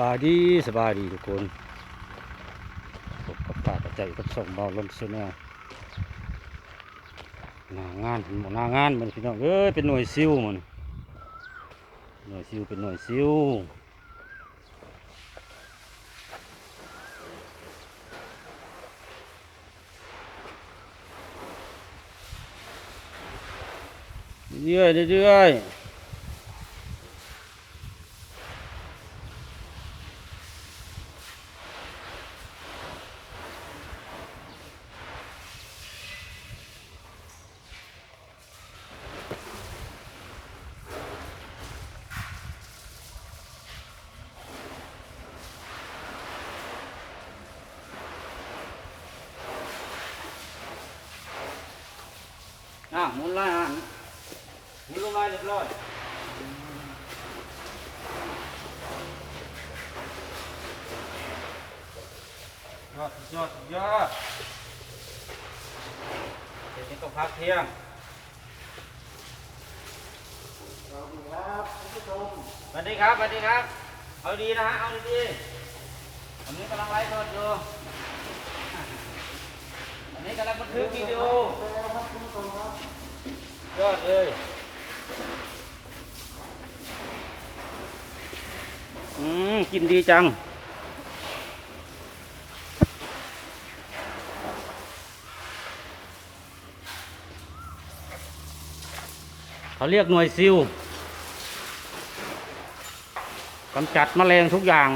สบายดีสบายดีทุกคนพบกับตากับใจกับส่งเบาลมเสนอหน้างานหมดหน้างานมันพี่น้องเอ้ยเป็นหน่วยซิวมันหน่วยซิวเป็นหน่วยซิวเรื่อยเรื่อย นไล่อะหมุนลงไล่เรียบร้อยยอดยอดยอดเดี๋ยวนี้ต้องพักเที่ยงสวัสดีครับสวัสดีครับสวัสดีครับ เอาดีนะฮะ เอาดีๆวันนี้กำลังไลฟ์สดอยู่อันนี้กำลังบันทึกวิดีโอ ยอดเลยอืมกินดีจัง เขาเรียกหน่วยซิลกำจัดแมลงทุกอย่าง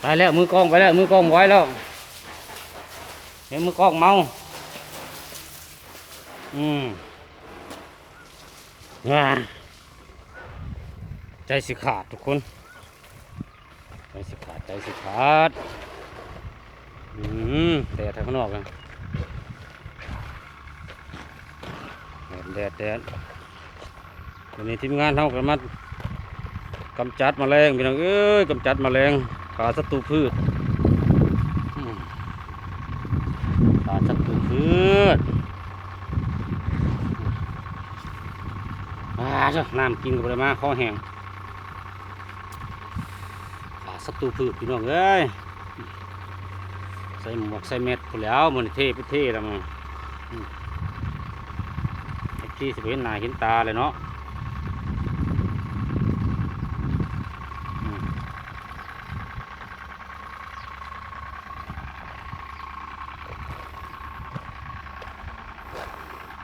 ไปแล้วมือกล้องไปแล้วมือกล้องไว้แล้ว เห็นมือกล้องเมา อืมงาใจสิขาดทุกคน ใจสิขาด ใจสิขาด อืมแดดทางข้างนอกนะแดดแดดแดดวันนี้ทีมงานเท่ากันมากำจัดแมลงพี่น้องเอ้ยกำจัดแมลงขาศัตรูพืชอืม ปลาสัตว์พืช อ่าเจ้าน้ำกินกับอะไรมาข้อแห้งปลาสัตว์พืชพี่น้องเอ้ยใส่หมวกใส่เม็ดพอแล้วมันเท่ไปเท่แล้วมันที่สิเห็นหน้าเห็นตาเลยเนาะ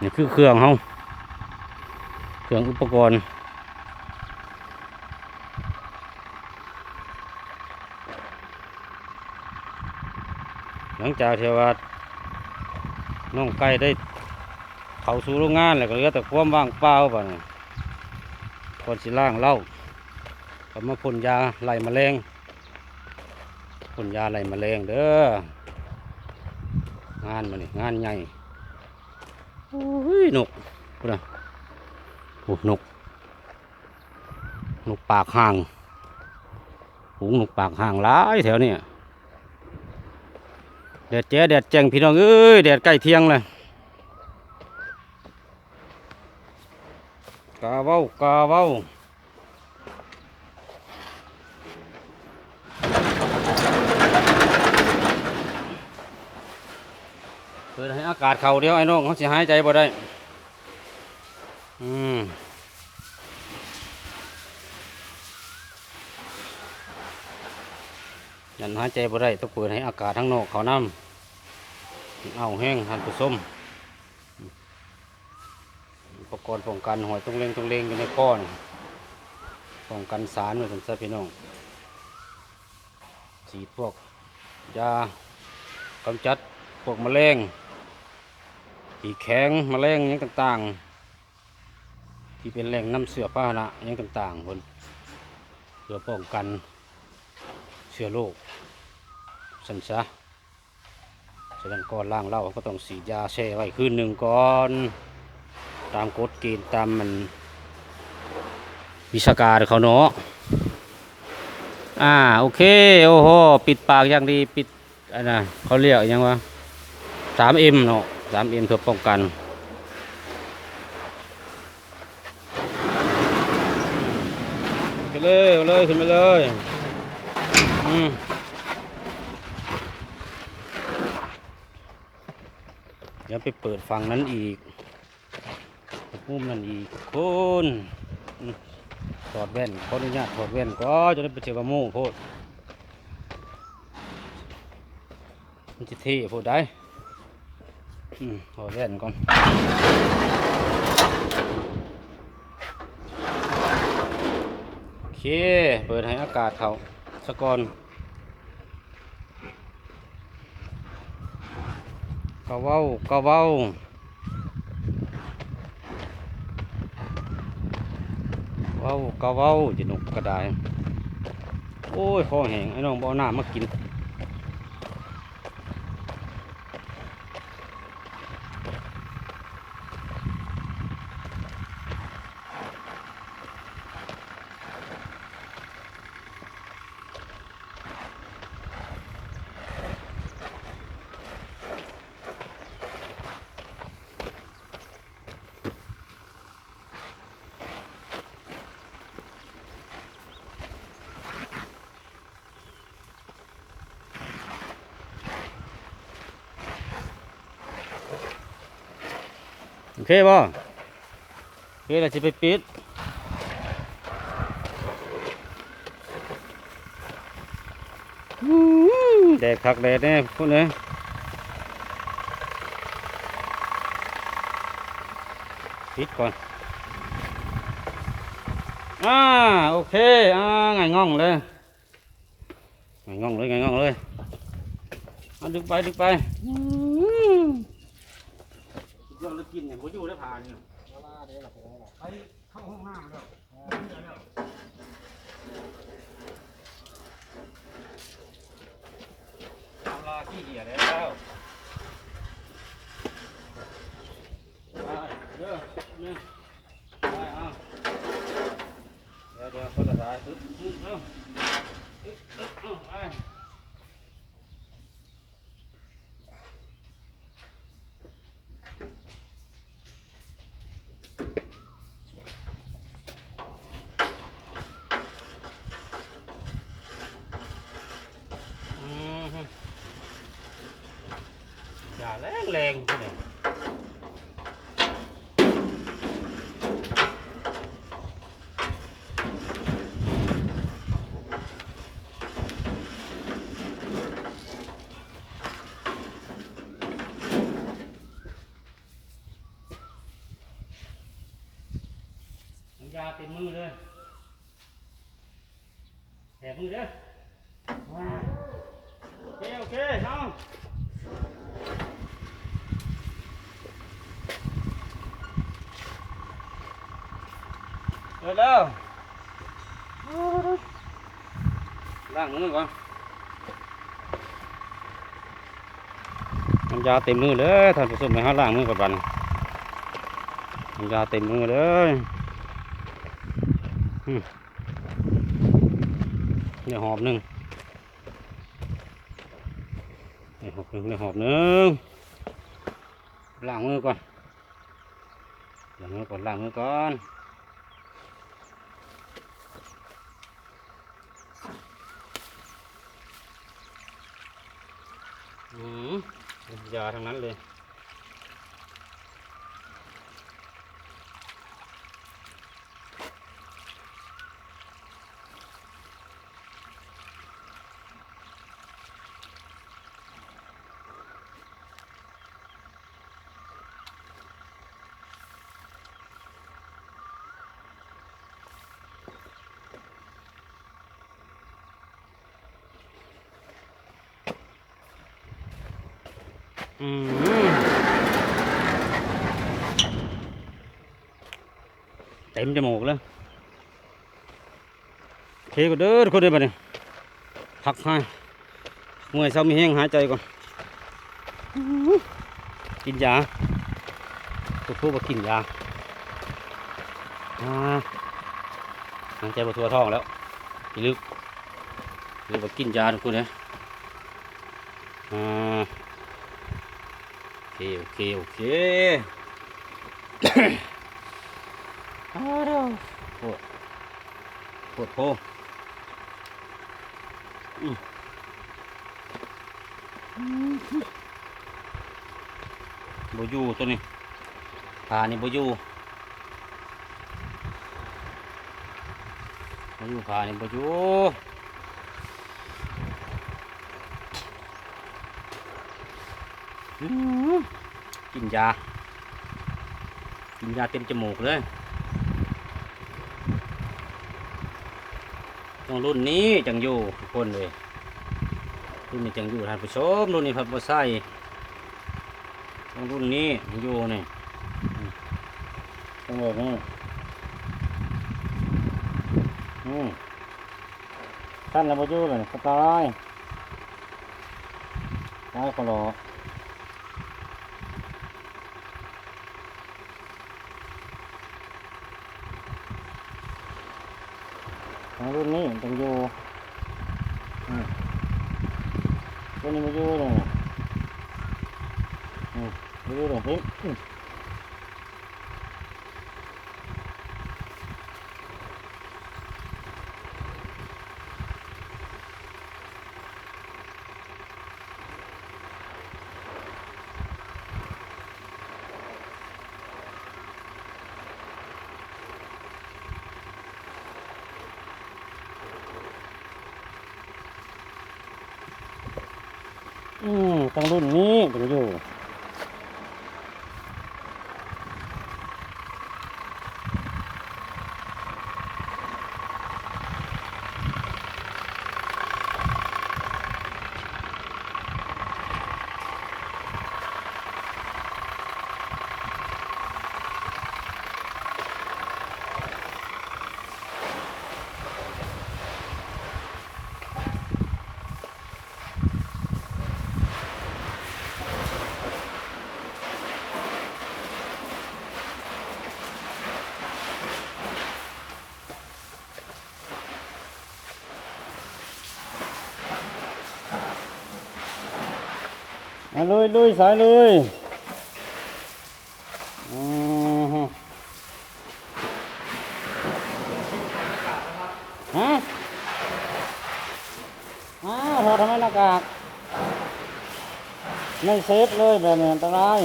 นี่คือเครื่องเขาเค รื่องอุปกรณ์ หลังจากเทวาน้องไก่ได้เข้าสู่โรงงานแล้วก็เหลือแต่ความว่างเปล่าป่ะนี่ก่อนสิล่างเล้าก็มาพ่นยาไล่แมลงพ่นยาไล่แมลงเด้องานมันนี่งานใหญ่โอ้ยนกพูดนะ นก นกปากห่างหูงนกปากห่างหลายแถวเนี่ยแดดแจ้แดดแจงพี่น้องเอ้ยแดดใกล้เที่ยงเลยกาเว้ากาเว้าเปิดให้อากาศเข้าเดียวไอ้น้องเขาเสิหายใจบ่ได้ อืม ยันหายใจบ่ได้ต้องเปิดให้อากาศทั้งนอกเขาน้ำเอาแห้งหันผสมอุปกรณ์ป้องกันหอยตรงเลงตรงเลงอยู่ในก้อนป้องกันสารไว้เป็นซะพี่น้องฉีดพวกยากำจัดพวกแมลงปีแข็งแมลงหยังต่างๆ ที่เป็นแหล่งน้ำเสือพาหนะหยังต่างๆคนเพื่อป้องกัน เชื้อโรคสันซะฉะนั้นก่อนล่างเล่าก็ต้องสียาแช่ไว้คืนหนึ่งก่อน ตามกฎเกณฑ์ตามมันวิชาการเขาเนาะอ่าโอเค โอ้โห ปิดปากอย่างดีปิดอันน่ะเขาเรียกยังวะสามเอ็มเนาะสามเอ็มเพื่อป้องกันเลยเอาเลยขึ้นไปเลย อืมเดี๋ยวไปเปิดฝั่งนั้นอีกมุมนั้นอีกคุณถอดแว่นขออนุญาตถอดแว่นก็จะได้ไปเจอกับหมูโพดมันจะเท่โพดได้ถอดแว่นก่อนโอเค เปิดให้อากาศเขา สะก่อนกะเว้ากะเว้าเว้ากะเว้าจินกกระไดโอ้ยคอแห้งไอ้น้องบ่เอาน้ามากิน บ่โอเคเราจะไปปิดแดดคักแดดแน่พวกนี้ปิดก่อนอ่าโอเคอ่าไงายง่องเลยไงายง่องเลยไงายง่องเลยดึงไปดึงไปอื สุดยอดแล้วกินเนี่ยผมอยู่ได้ผ่านเนี่ยไปเข้าห้องน้ำแล้วทำลาขี้เหี่ยแล้วไปเดี๋ยวนี่ไปเอาเดี๋ยวเดี๋ยวคนละสายตึ๊บตึ๊บเอาตึ๊บตึ๊บเอาไป อืมฮึอย่า แรงแรงพวกเนี่ยยาเต็มมือเลยแถบมือเด้อเค โอเคเอา เดี๋ยวแล้วล้างมือก่อนน้ำยาเต็มมือเลยท่านผู้ชมไปหาล้างมือก่อนบันน้ำยาเต็มมือเลยเดี๋ยวหอบหนึ่งเนี่หอบหนึ่งเนี่หอบหนึ่งล้างมือก่อนล้างมือก่อนล้างมือก่อน อืมยาทั้งนั้นเลย อืมเต็มจมูกแล้วเคก็เด้อทุกคนเด้อบัดนี้พักให้เมื่อยเช้ามีแห้งหายใจก่อน กินยาทุกทุกมากินยาอ่าหายใจมาทั่วท้องแล้วอีลึกหรือว่ากินยาทุกคนเลยอ่า เคโอเคโอเคอ้าวโอ้ปวดโพอืมบอยูตัวนี้ผานี่บอยูบอยูผานี่บอยูอื้อ กินยา กินยาเต็มจมูกเลย ต้องรุ่นนี้จังอยู่ทุกคนเลย รุ่นนี้จังอยู่ท่านผู้ชม รุ่นนี้พับบัไส้ต้องรุ่นนี้จังอยู่นี่ต้องบบนี้อืมท่านระบอยู่เลยสบายได้ขอรอ ของรุ่นนี้จังอยู่อืมรุ่นนี้มาอยู่เลยอืมมาอยู่เลยเต้องรุ่นนี้ถึงอยู่ มาลุยลุยสายลุยอือฮึฮะอ้าวพอทำไมหน้ากาก ไม่เซฟเลยแบบนี้อันตราย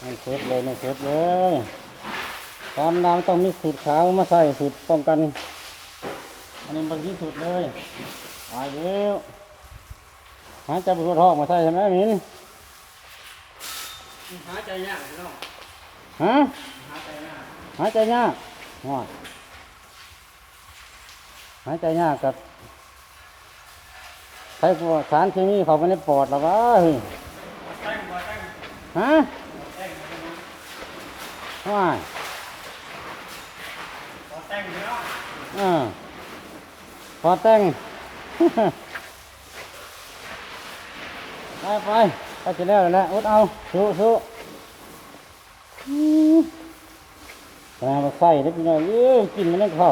ไม่เซฟเลยไม่เซฟเลยตอนน้ำต้องมีสูตรขาวมาใส่สูตรป้องกัน อันนี้บางที่สุดเลยตายแล้ว หายใจบุตรทองมาใช่ใช่ไหมมินหาใจยากพี่น้องฮะหาใจยากหายใจยากว้าหายใจยากกับใช้พวกสารเคมีเขาไปในปอดหรอวะเฮ้ยแต่งบ่แต่งฮะแต่งว้ายบ่แต่งพี่น้องอ่าพอแต่ง ไปไปไปจะแล้วแหละอุดเอาสู้สู้อืมแต่มาใส่ได้พี่น้องเอ้ยกินมันนั่เข้า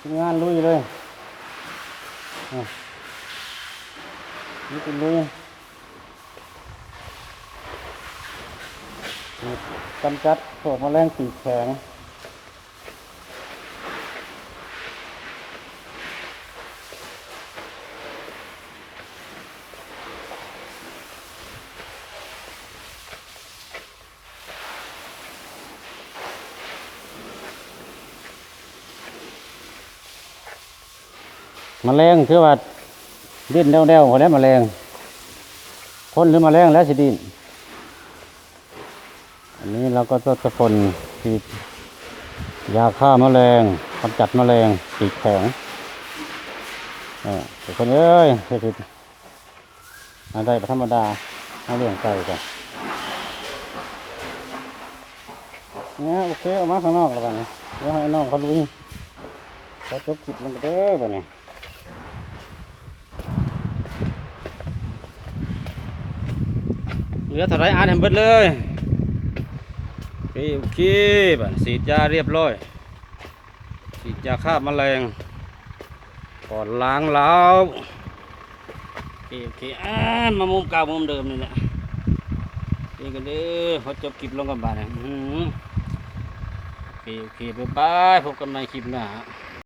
ทีมงานลุยเลยนี่เป็นลุยกำจัดพวกแมลงปีกแข็ง แมลงคือว่าดิ้นเดวๆหมดแล้วแมลงพ่นหรือแมลงแล้วสิดิ้นอันนี้เราก็จะพ่นฉีดยาฆ่าแมลงกำจัดแมลงปีกแข็งเออคนเอ้ยเฮ็ดผิดอันใดธรรมดาเอาเรื่องไก่กันเนี่ยโอเคเอามาข้างนอกแล้วกันนะเดี๋ยวให้น้องเขาลุยเขาจบจิตมันก็เด้อไปเนี่ย เหลือเท่าไรอ่านให้เบิดเลยโอเคโอเคบัดฉีดยาเรียบร้อยฉีดยาฆ่าแมลงก่อนล้างแล้วโอเคโอเคอ่านมามุมเก่ามุมเดิมนี่แหละนี่กันเด้อเขาจบคลิปลงกันบ้านเนี่ยโอเคโอเคบ๊ายบายพบกันใหม่คลิปหน้า